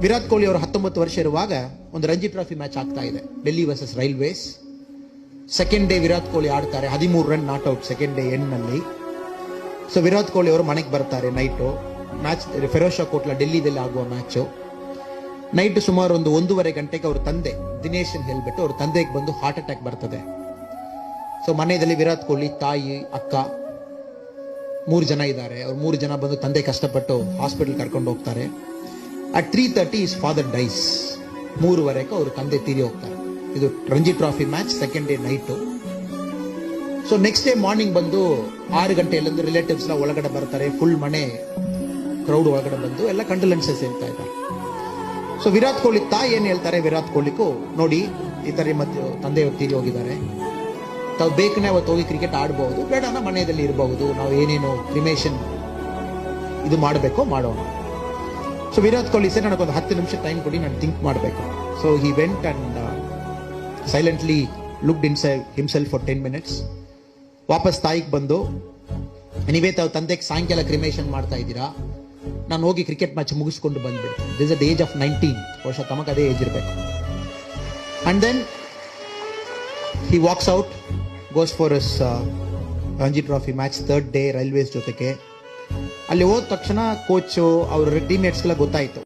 ವಿರಾಟ್ ಕೊಹ್ಲಿ ಅವರು ಹತ್ತೊಂಬತ್ತು ವರ್ಷ ಇರುವಾಗ ಒಂದು ರಂಜಿ ಟ್ರಾಫಿ ಮ್ಯಾಚ್ ಆಗ್ತಾ ಇದೆ. Delhi versus Railways. Second day Virat Kohli ಆಡ್ತಾರೆ. ಹದಿಮೂರು run not out second day ಎಂಡ್ನಲ್ಲಿ so Virat Kohli ಅವರು ಮನೆಗೆ ಬರ್ತಾರೆ ನೈಟು ಮ್ಯಾಚ್, ಫೆರೋಜ್ ಶಾ ಕೋಟ್ಲಾ ಡೆಲ್ಲಿದಲ್ಲಿ ಆಗುವ ಮ್ಯಾಚು. ನೈಟ್ ಸುಮಾರು ಒಂದು ಒಂದೂವರೆ ಗಂಟೆಗೆ ಅವ್ರ ತಂದೆ, ದಿನೇಶ್ ಅಂತ ಹೇಳ್ಬಿಟ್ಟು ಅವ್ರ ತಂದೆಗೆ ಬಂದು ಹಾರ್ಟ್ ಅಟ್ಯಾಕ್ ಬರ್ತದೆ. ಸೊ ಮನೆಯಲ್ಲಿ ವಿರಾಟ್ ಕೊಹ್ಲಿ ತಾಯಿ, ಅಕ್ಕ ಮೂರು ಜನ ಇದ್ದಾರೆ. ಅವ್ರು ಮೂರು ಜನ ಬಂದು ತಂದೆ ಕಷ್ಟಪಟ್ಟು ಹಾಸ್ಪಿಟಲ್ ಕರ್ಕೊಂಡು ಹೋಗ್ತಾರೆ. At three thirty is father dies ಮೂರುವರೆಗೂ ಅವ್ರ ತಂದೆ ತೀರಿ ಹೋಗ್ತಾರೆ. ಇದು Ranji trophy match second day night so next day morning ಬಂದು ಆರು ಗಂಟೆಯಲ್ಲೊಂದು ರಿಲೇಟಿವ್ಸ್ನ ಒಳಗಡೆ ಬರ್ತಾರೆ. ಫುಲ್ ಮನೆ ಕ್ರೌಡ್ ಒಳಗಡೆ ಬಂದು ಎಲ್ಲ ಕಂಡಲೆನ್ಸಸ್ ಹೇಳ್ತಾ ಇದ್ದಾರೆ. ಸೊ ವಿರಾಟ್ ಕೊಹ್ಲಿ ತಾಯಿ ಏನ್ ಹೇಳ್ತಾರೆ? ವಿರಾಟ್ ಕೊಹ್ಲಿಗೂ ನೋಡಿ, ಈ ತರ ಮತ್ತೆ ತಂದೆಯವರು ತೀರಿ ಹೋಗಿದ್ದಾರೆ. ತಾವು ಬೇಕನೆ ಅವತ್ತು ಹೋಗಿ ಕ್ರಿಕೆಟ್ ಆಡಬಹುದು, ಬೇಡ ಮನೆಯಲ್ಲಿ ಇರಬಹುದು. ನಾವು ಏನೇನು ಕ್ರಿಮೇಷನ್ ಇದು ಮಾಡಬೇಕೋ, ಮಾಡೋಣ. ಸೊ ವಿರಾಟ್ ಕೊಹ್ಲಿ ಸರ್ ನನಗೊಂದು ಹತ್ತು ನಿಮಿಷ ಟೈಮ್ ಕೊಡಿ, ನಾನು ಥಿಂಕ್ ಮಾಡಬೇಕು. So he went and silently looked in himself for ten minutes ವಾಪಸ್ ತಾಯಿಗೆ ಬಂದು ನೀವೇ ತಾವು ತಂದೆಗೆ ಸಾಯಂಕಾಲ ಕ್ರಿಮೇಷನ್ ಮಾಡ್ತಾ ಇದ್ದೀರಾ? ನಾನು ಹೋಗಿ ಕ್ರಿಕೆಟ್ ಮ್ಯಾಚ್ ಮುಗಿಸ್ಕೊಂಡು ಬಂದ್ಬಿಡ್ತೀನಿ. This at age of nineteen ವರ್ಷ ತಮಗೆ ಅದೇ ಏಜ್ ಇರಬೇಕು. And then he walks out goes for his Ranji trophy match third day Railways ಜೊತೆಗೆ. ಅಲ್ಲಿ ಹೋದ ತಕ್ಷಣ ಕೋಚು ಅವ್ರ ಟೀಮ್ಮೇಟ್ಸ್ಗೆಲ್ಲ ಗೊತ್ತಾಯ್ತು.